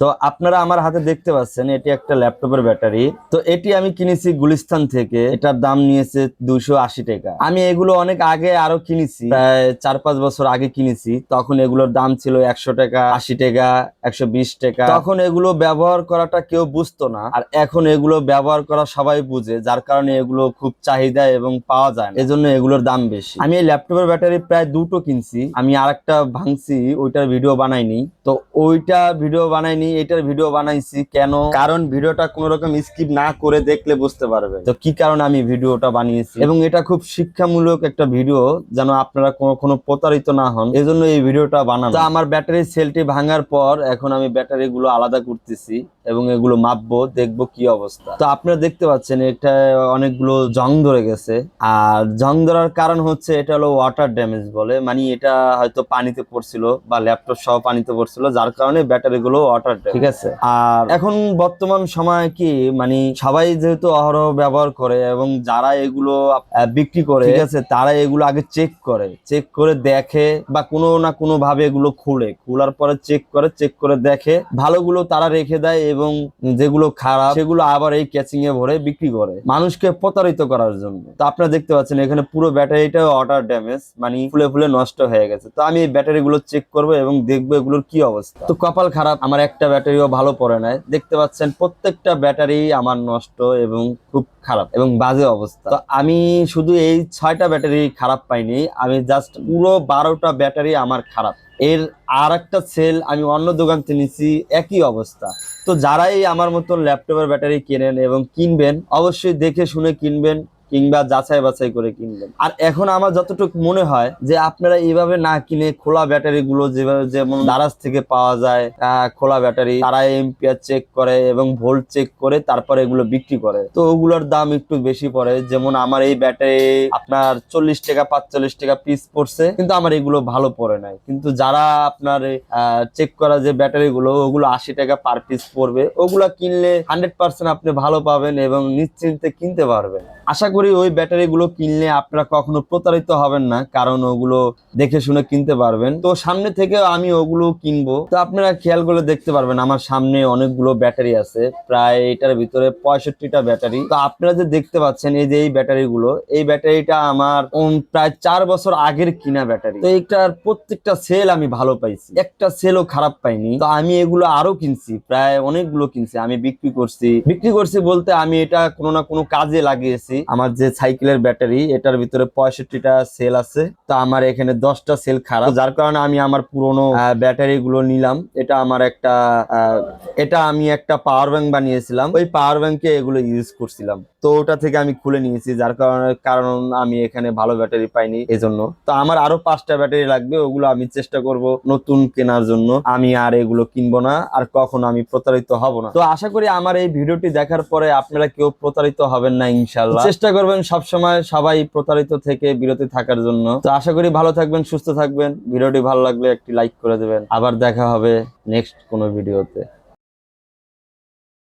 তো আপনারা আমার হাতে দেখতে পাচ্ছেন, এটি একটা ল্যাপটপের ব্যাটারি। তো এটি আমি কিনেছি গুলিস্তান থেকে। এটার দাম নিয়েছে দুশো আশি টাকা। আমি এগুলো অনেক আগে আরও কিনেছি, প্রায় চার পাঁচ বছর আগে কিনেছি। তখন এগুলোর দাম ছিল একশো টাকা, আশি টাকা, একশো বিশ টাকা। তখন এগুলো ব্যবহার করাটা কেউ বুঝতো না। আর এখন এগুলো ব্যবহার করা সবাই বুঝে, যার কারণে এগুলো খুব চাহিদা এবং পাওয়া যায় এজন্য এগুলোর দাম বেশি। আমি এই ল্যাপটপের ব্যাটারি প্রায় দুটো কিনছি। আমি আরেকটা ভাঙছি, ওইটার ভিডিও বানাইনি। তো ওইটা ভিডিও বানাইনি এটার ভিডিও বানাইছি, কেন? কারণ ভিডিওটা কোনো রকম স্কিপ না করে দেখলে বুঝতে পারবে। তো কি কারণে আমি ভিডিওটা বানিয়েছি? এবং এটা খুব শিক্ষামূলক একটা ভিডিও যেন আপনারা কোনো প্রতারিত না হন। এজন্য এই ভিডিওটা বানানো। আমার ব্যাটারি সেলটি ভাঙার পর এখন আমি ব্যাটারি গুলো আলাদা করতেছি। এবং এগুলো মাপবো দেখব কি অবস্থা। তো আপনারা দেখতে পাচ্ছেন এটা অনেকগুলো জং ধরে গেছে। আর জং ধরার কারণ হচ্ছে এটা হলো ওয়াটার ড্যামেজ বলে। মানে এটা হয়তো পানিতে পড়ছিল বা ল্যাপটপ সহ পানিতে পড়ছিল যার কারণে ব্যাটারি গুলো ওয়াটার ঠিক আছে। আর এখন বর্তমান সময় কি মানে সবাই যেহেতু অহরহ ব্যবহার করে এবং যারা এগুলো বিক্রি করে ঠিক আছে। তারা এগুলো আগে চেক করে। চেক করে দেখে বা কোনো না কোনো ভাবে এগুলো খুলে। খোলার পরে চেক করে চেক করে দেখে। ভালোগুলো তারা রেখে দেয় এবং যেগুলো খারাপ, সেগুলো আবার এই ক্যাচিং এ ভরে বিক্রি করে। মানুষকে প্রতারিত করার জন্য। তো আপনারা দেখতে পাচ্ছেন, এখানে পুরো ব্যাটারিটা অর্ডার ড্যামেজ মানে ফুলে ফুলে নষ্ট হয়ে গেছে। তো আমি এই ব্যাটারি গুলো চেক করব এবং দেখব এগুলোর কি অবস্থা। তো কপাল খারাপ, আমার একটা ব্যাটারিও ভালো পড়ে নাই। দেখতে পাচ্ছেন, প্রত্যেকটা ব্যাটারি আমার নষ্ট এবং খুব খারাপ এবং বাজে অবস্থা। তো আমি শুধু এই ছয়টা ব্যাটারি খারাপ পাইনি, আমি জাস্ট পুরো বারোটা ব্যাটারি আমার খারাপ। এর আর একটা সেল আমি অন্য দোকান থেকে নিচ্ছি একই অবস্থা। তো যারাই আমার মতন ল্যাপটপের ব্যাটারি কেনেন এবং কিনবেন অবশ্যই দেখে শুনে কিনবেন। কিংবা যাচাই বাছাই করে কিনবেন। আর এখন আমার যতটুকু মনে হয় যে আপনারা এইভাবে না কিনে খোলা ব্যাটারি গুলো যেভাবে যেমন দারাজ থেকে পাওয়া যায় খোলা ব্যাটারি তারা এম্পিয়ার চেক করে এবং ভোল্ট চেক করে তারপরে এগুলো বিক্রি করে। তো ওগুলোর দাম একটু বেশি পড়ে। যেমন আমার এই ব্যাটারি আপনার চল্লিশ টাকা, পাঁচচল্লিশ টাকা পিস পড়ছে, কিন্তু আমার এগুলো ভালো পড়ে নাই। কিন্তু যারা আপনার চেক করা যে ব্যাটারি গুলো, ওগুলো আশি টাকা পার পিস পড়বে। ওগুলা কিনলে হান্ড্রেড পার্সেন্ট আপনি ভালো পাবেন এবং নিশ্চিন্তে কিনতে পারবেন। আশা করি ওই ব্যাটারি গুলো কিনলে আপনারা কখনো প্রতারিত হবেন না, কারণ ওগুলো দেখে শুনে কিনতে পারবেন। তো সামনে থেকে আমি ওগুলো কিনবো। তো আপনারা খেয়াল করে দেখতে পারবেন, আমার সামনে অনেকগুলো ব্যাটারি আছে। প্রায় এটার ভিতরে পঁয়ষট্টিটা ব্যাটারি। তো আপনারা যে দেখতে পাচ্ছেন, এই যে এই ব্যাটারি গুলো এই ব্যাটারিটা আমার প্রায় চার বছর আগের কিনা ব্যাটারি। তো এইটার প্রত্যেকটা সেল আমি ভালো পাইছি। একটা সেলও খারাপ পাইনি। তো আমি এগুলো আরও কিনছি, প্রায় অনেকগুলো কিনছি। আমি বিক্রি করছি। বিক্রি করছি বলতে আমি এটা কোনো না কোনো কাজে লাগিয়েছি। আমার যে সাইকেলের ব্যাটারি, এটার ভিতরে পঁয়ষট্টিটা সেল আছে। তো আমার এখানে দশটা সেল খারাপ। যার কারণে আমি আমার পুরোনো ব্যাটারি গুলো নিলাম। এটা আমার একটা এটা আমি একটা পাওয়ার ব্যাংক বানিয়েছিলাম। ওই পাওয়ার ব্যাংকে এগুলো ইউজ করছিলাম। তো ওটা থেকে আমি খুলে নিয়েছি। যার কারণে, কারণ আমি এখানে ভালো ব্যাটারি পাইনি এজন্য। তো আমার আরও পাঁচটা ব্যাটারি লাগবে। ওগুলো আমি চেষ্টা করব নতুন কেনার জন্য। আমি আর এগুলো কিনবো না। আর কখনো আমি প্রতারিত হব না। তো আশা করি আমার এই ভিডিওটি দেখার পরে আপনারা কেউ প্রতারিত হবেন না ইনশাল্লাহ চেষ্টা করবেন সবসময় সবাই প্রতারিত থেকে বিরতি থাকার জন্য। তো আশা করি ভালো থাকবেন, সুস্থ থাকবেন। ভিডিওটি ভালো লাগলে একটি লাইক করে দেবেন। আবার দেখা হবে নেক্সট কোনো ভিডিওতে।